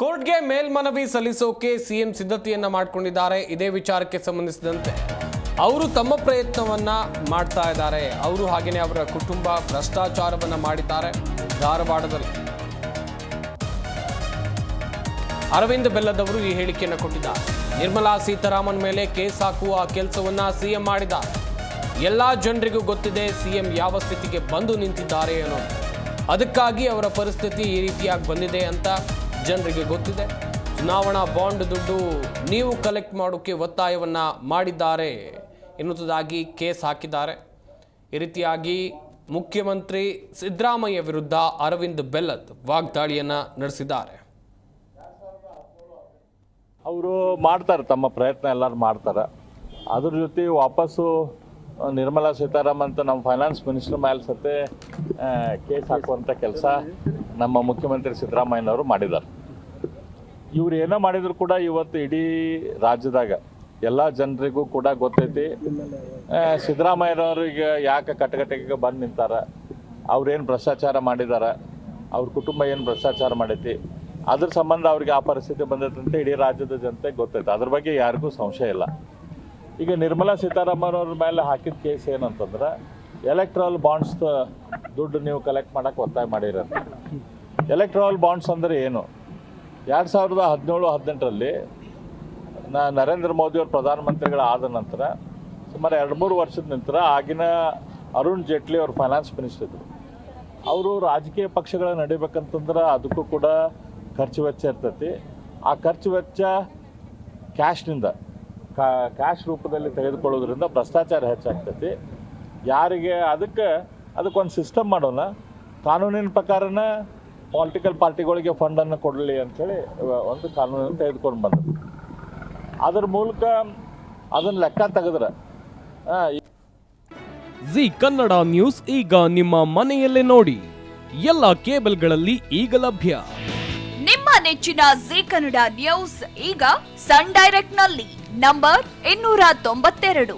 ಕೋರ್ಟ್ಗೆ ಮೇಲ್ಮನವಿ ಸಲ್ಲಿಸೋಕೆ ಸಿಎಂ ಸಿದ್ಧತೆಯನ್ನ ಮಾಡಿಕೊಂಡಿದ್ದಾರೆ. ಇದೇ ವಿಚಾರಕ್ಕೆ ಸಂಬಂಧಿಸಿದಂತೆ ಅವರು ತಮ್ಮ ಪ್ರಯತ್ನವನ್ನ ಮಾಡ್ತಾ ಇದ್ದಾರೆ. ಅವರು ಹಾಗೆಯೇ ಅವರ ಕುಟುಂಬ ಭ್ರಷ್ಟಾಚಾರವನ್ನ ಮಾಡಿದ್ದಾರೆ ಧಾರವಾಡದಲ್ಲಿ. ಅರವಿಂದ್ ಬೆಲ್ಲದವರು ಈ ಹೇಳಿಕೆಯನ್ನು ಕೊಟ್ಟಿದ್ದಾರೆ. ನಿರ್ಮಲಾ ಸೀತಾರಾಮನ್ ಮೇಲೆ ಕೇಸ್ ಹಾಕುವ ಕೆಲಸವನ್ನ ಸಿಎಂ ಮಾಡಿದ್ದಾರೆ. ಎಲ್ಲಾ ಜನರಿಗೂ ಗೊತ್ತಿದೆ ಸಿಎಂ ಯಾವ ಸ್ಥಿತಿಗೆ ಬಂದು ನಿಂತಿದ್ದಾರೆ ಅನ್ನೋದು. ಅದಕ್ಕಾಗಿ ಅವರ ಪರಿಸ್ಥಿತಿ ಈ ರೀತಿಯಾಗಿ ಬಂದಿದೆ ಅಂತ ಜನರಿಗೆ ಗೊತ್ತಿದೆ. ಚುನಾವಣಾ ಬಾಂಡ್ ದುಡ್ಡು ನೀವು ಕಲೆಕ್ಟ್ ಮಾಡೋಕ್ಕೆ ಒತ್ತಾಯವನ್ನು ಮಾಡಿದ್ದಾರೆ ಎನ್ನುವುದಾಗಿ ಕೇಸ್ ಹಾಕಿದ್ದಾರೆ. ಈ ರೀತಿಯಾಗಿ ಮುಖ್ಯಮಂತ್ರಿ ಸಿದ್ದರಾಮಯ್ಯ ವಿರುದ್ಧ ಅರವಿಂದ್ ಬೆಲ್ಲತ್ ವಾಗ್ದಾಳಿಯನ್ನು ನಡೆಸಿದ್ದಾರೆ. ಅವರು ಮಾಡ್ತಾರೆ, ತಮ್ಮ ಪ್ರಯತ್ನ ಎಲ್ಲರೂ ಮಾಡ್ತಾರೆ. ಅದ್ರ ಜೊತೆ ವಾಪಸ್ಸು ನಿರ್ಮಲಾ ಸೀತಾರಾಮ್ ಅಂತ ನಮ್ಮ ಫೈನಾನ್ಸ್ ಮಿನಿಸ್ಟರ್ ಮೇಲೆ ಸತೆ ಕೇಸ್ ಹಾಕುವಂಥ ಕೆಲಸ ನಮ್ಮ ಮುಖ್ಯಮಂತ್ರಿ ಸಿದ್ದರಾಮಯ್ಯನವರು ಮಾಡಿದ್ದಾರೆ. ಇವ್ರು ಏನೋ ಮಾಡಿದ್ರು ಕೂಡ ಇವತ್ತು ಇಡೀ ರಾಜ್ಯದಾಗ ಎಲ್ಲ ಜನರಿಗೂ ಕೂಡ ಗೊತ್ತೈತಿ. ಸಿದ್ದರಾಮಯ್ಯನವ್ರಿಗೆ ಯಾಕೆ ಕಟಕಟೆಗೆ ಬಂದು ನಿಂತಾರ? ಅವ್ರೇನು ಭ್ರಷ್ಟಾಚಾರ ಮಾಡಿದಾರ? ಅವ್ರ ಕುಟುಂಬ ಏನು ಭ್ರಷ್ಟಾಚಾರ ಮಾಡೈತಿ? ಅದ್ರ ಸಂಬಂಧ ಅವ್ರಿಗೆ ಆ ಪರಿಸ್ಥಿತಿ ಬಂದೈತಂತ ಇಡೀ ರಾಜ್ಯದ ಜನತೆ ಗೊತ್ತೈತೆ. ಅದ್ರ ಬಗ್ಗೆ ಯಾರಿಗೂ ಸಂಶಯ ಇಲ್ಲ. ಈಗ ನಿರ್ಮಲಾ ಸೀತಾರಾಮನ್ ಮೇಲೆ ಹಾಕಿದ ಕೇಸ್ ಏನಂತಂದ್ರೆ ಎಲೆಕ್ಟ್ರಲ್ ಬಾಂಡ್ಸ್ ದುಡ್ಡು ನೀವು ಕಲೆಕ್ಟ್ ಮಾಡೋಕೆ ಒತ್ತಾಯ ಮಾಡಿರಂತ ಎಲೆಕ್ಟ್ರಲ್ ಬಾಂಡ್ಸ್ ಅಂದರೆ ಏನು? ಎರಡು ಸಾವಿರದ ಹದಿನೇಳು, ಹದಿನೆಂಟರಲ್ಲಿ ನಾ ನರೇಂದ್ರ ಮೋದಿಯವರು ಪ್ರಧಾನಮಂತ್ರಿಗಳಾದ ನಂತರ ಸುಮಾರು ಎರಡು ಮೂರು ವರ್ಷದ ನಂತರ ಆಗಿನ ಅರುಣ್ ಜೇಟ್ಲಿ ಅವರು ಫೈನಾನ್ಸ್ ಮಿನಿಸ್ಟರ್ ಇದ್ದರು ಅವರು ರಾಜಕೀಯ ಪಕ್ಷಗಳ ನಡಿಬೇಕಂತಂದ್ರೆ ಅದಕ್ಕೂ ಕೂಡ ಖರ್ಚು ವೆಚ್ಚ ಇರ್ತೈತಿ. ಆ ಖರ್ಚು ವೆಚ್ಚ ಕ್ಯಾಶ್ನಿಂದ ಕ್ಯಾಶ್ ರೂಪದಲ್ಲಿ ತೆಗೆದುಕೊಳ್ಳೋದ್ರಿಂದ ಭ್ರಷ್ಟಾಚಾರ ಹೆಚ್ಚಾಗ್ತೈತಿ. ಯಾರಿಗೆ ಅದಕ್ಕೆ, ಅದಕ್ಕೊಂದು ಸಿಸ್ಟಮ್ ಮಾಡೋಣ. ಕಾನೂನಿನ ಪ್ರಕಾರನ ಪೊಲಿಟಿಕಲ್ ಪಾರ್ಟಿಗಳಿಗೆ ಫಂಡನ್ನು ಕೊಡಲಿ ಅಂಥೇಳಿ ಒಂದು ಕಾನೂನನ್ನು ತೆಗೆದುಕೊಂಡು ಬಂದರು. ಅದರ ಮೂಲಕ ಅದನ್ನು ಲೆಕ್ಕ ತೆಗೆದ್ರೆ ಜಿ ಕನ್ನಡ ನ್ಯೂಸ್ ಈಗ ನಿಮ್ಮ ಮನೆಯಲ್ಲೇ ನೋಡಿ. ಎಲ್ಲ ಕೇಬಲ್ಗಳಲ್ಲಿ ಈಗ ಲಭ್ಯ. ನಿಮ್ಮ ನೆಚ್ಚಿನ ಜಿ ಕನ್ನಡ ನ್ಯೂಸ್ ಈಗ ಸನ್ ಡೈರೆಕ್ಟ್ನಲ್ಲಿ ನಂಬರ್ ಇನ್ನೂರ ತೊಂಬತ್ತೆರಡು.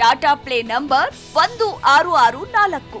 ಟಾಟಾ ಪ್ಲೇ ನಂಬರ್ ಒಂದು ಆರು ಆರು ನಾಲ್ಕು.